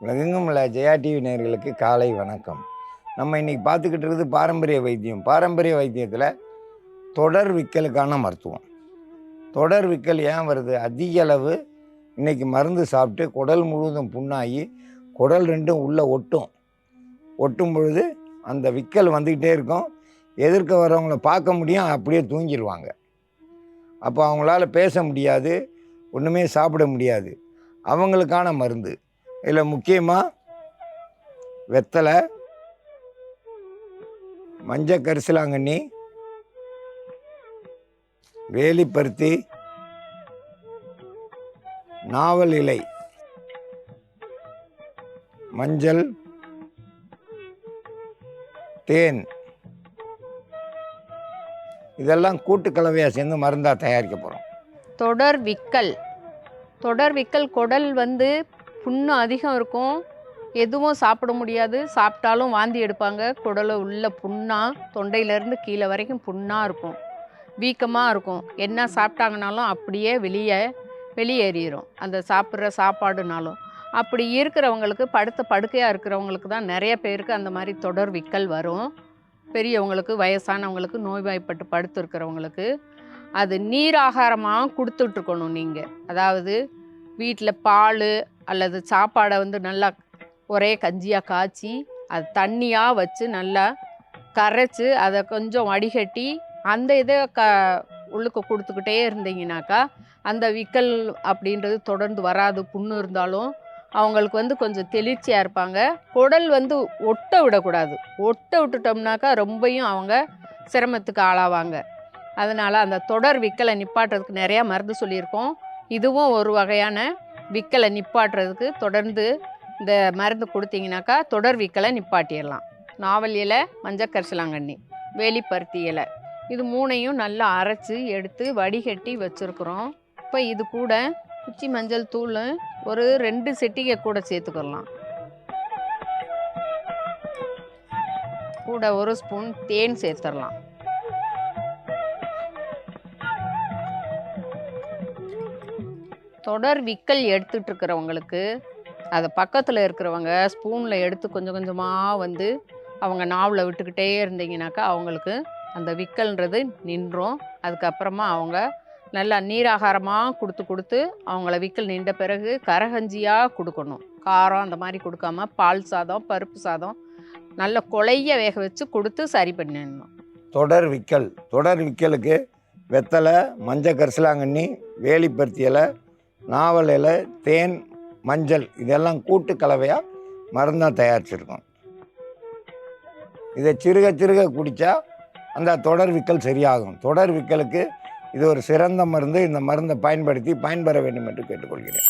உலகெங்கும் உள்ள ஜெயா டிவி நேர்களுக்கு காலை வணக்கம். நம்ம இன்னைக்கு பார்த்துக்கிட்டு இருக்குது பாரம்பரிய வைத்தியம். பாரம்பரிய வைத்தியத்தில் தொடர் விக்கலுக்கான மருத்துவம். தொடர் விக்கல் ஏன் வருது? அதிக அளவு இன்றைக்கி மருந்து சாப்பிட்டு குடல் முழுவதும் புண்ணாகி குடல் ரெண்டும் உள்ளே ஒட்டும். ஒட்டும் பொழுது அந்த விக்கல் வந்துக்கிட்டே இருக்கும். எதிர்க்க வரவங்கள பார்க்க முடியும் அப்படியே தூங்கிடுவாங்க அப்போ அவங்களால பேச முடியாது ஒன்றுமே சாப்பிட முடியாது. அவங்களுக்கான மருந்து. இதில் முக்கியமாக வெத்தலை மஞ்சள் கரிசலாங்கண்ணி வேலிப்பருத்தி நாவல் இலை மஞ்சள் தேன். இதெல்லாம் கூட்டு கலவையாக சேர்ந்து மருந்தாக தயாரிக்க போகிறோம் தொடர் விக்கல். தொடர் விக்கல் குடல் வந்து புண்ணு அதிகம் இருக்கும். எதுவும் சாப்பிட முடியாது. சாப்பிட்டாலும் வாந்தி எடுப்பாங்க. குடலை உள்ள புண்ணாக தொண்டையிலேருந்து கீழே வரைக்கும் புண்ணாக இருக்கும். வீக்கமாக இருக்கும். என்ன சாப்பிட்டாங்கனாலும் அப்படியே வெளியே வெளியேறிடும் அந்த சாப்பிட்ற சாப்பாடுனாலும். அப்படி இருக்கிறவங்களுக்கு படுத்த படுக்கையாக இருக்கிறவங்களுக்கு தான் நிறைய பேருக்கு அந்த மாதிரி தொடர் விக்கல் வரும். பெரியவங்களுக்கு வயசானவங்களுக்கு நோய்வாய்ப்பட்டு படுத்துருக்கிறவங்களுக்கு அது நீர் ஆகாரமாக கொடுத்துட்ருக்கணும் நீங்கள் அதாவது வீட்டில் பால் அல்லது சாப்பாடை வந்து நல்லா ஒரே கஞ்சியாக காய்ச்சி அது தண்ணியாக வச்சு நல்லா கரைச்சி அதை கொஞ்சம் வடிகட்டி அந்த இதை க உள்ளுக்கு கொடுத்துக்கிட்டே இருந்தீங்கனாக்கா அந்த விக்கல் அப்படின்றது தொடர்ந்து வராது. புண்ணு இருந்தாலும் அவங்களுக்கு வந்து கொஞ்சம் தெளிர்ச்சியாக இருப்பாங்க. குடல் வந்து ஒட்ட விடக்கூடாது. ஒட்ட விட்டுட்டோம்னாக்கா ரொம்பையும் அவங்க சிரமத்துக்கு ஆளாவாங்க. அதனால் அந்த தொடர் விக்கலை நிப்பாட்டுறதுக்கு நிறையா மருந்து சொல்லியிருக்கோம். இதுவும் ஒரு வகையான விக்கலை நிப்பாட்டுறதுக்கு தொடர்ந்து இந்த மருந்து கொடுத்தீங்கனாக்கா தொடர் விக்கலை நிப்பாட்டிடலாம். நாவல் இலை மஞ்சள் கரிசலாங்கண்ணி வேலிப்பருத்தி இலை. இது மூணையும் நல்லா அரைச்சி எடுத்து வடிகட்டி வச்சுருக்குறோம். இப்போ இது கூட குச்சி மஞ்சள் தூள் ஒரு ரெண்டு செட்டிகை கூட சேர்த்துக்கலாம். கூட ஒரு ஸ்பூன் தேன் சேர்த்துடலாம். தொடர் விக்கல் எடுத்துட்டு இருக்கிறவங்களுக்கு அதை பக்கத்தில் இருக்கிறவங்க ஸ்பூனில் எடுத்து கொஞ்சம் கொஞ்சமாக வந்து அவங்க நாவில் விட்டுக்கிட்டே இருந்தீங்கனாக்கா அவங்களுக்கு அந்த விக்கல்ன்றது நின்றும். அதுக்கப்புறமா அவங்க நல்லா நீராகாரமாக கொடுத்து கொடுத்து அவங்கள விக்கல் நின்ற பிறகு கரகஞ்சியாக கொடுக்கணும். காரம் அந்த மாதிரி கொடுக்காம பால் சாதம் பருப்பு சாதம் நல்ல கொலைய வேக வச்சு கொடுத்து சரி பண்ணிடணும். தொடர் விக்கல். தொடர் விக்கலுக்கு வெத்தலை மஞ்சள் கரிசலாங்கண்ணி வேலிப்பருத்தி இலை நாவல் இலை தேன் மஞ்சள் இதெல்லாம் கூட்டு கலவையாக மருந்தாக தயாரிச்சிருக்கோம். இதை சிறுக சிறுக குடித்தா அந்த தொடர் விக்கல் சரியாகும். தொடர் விக்கலுக்கு இது ஒரு சிறந்த மருந்து. இந்த மருந்தை பயன்படுத்தி பயன்பெற வேண்டும் என்று கேட்டுக்கொள்கிறேன்.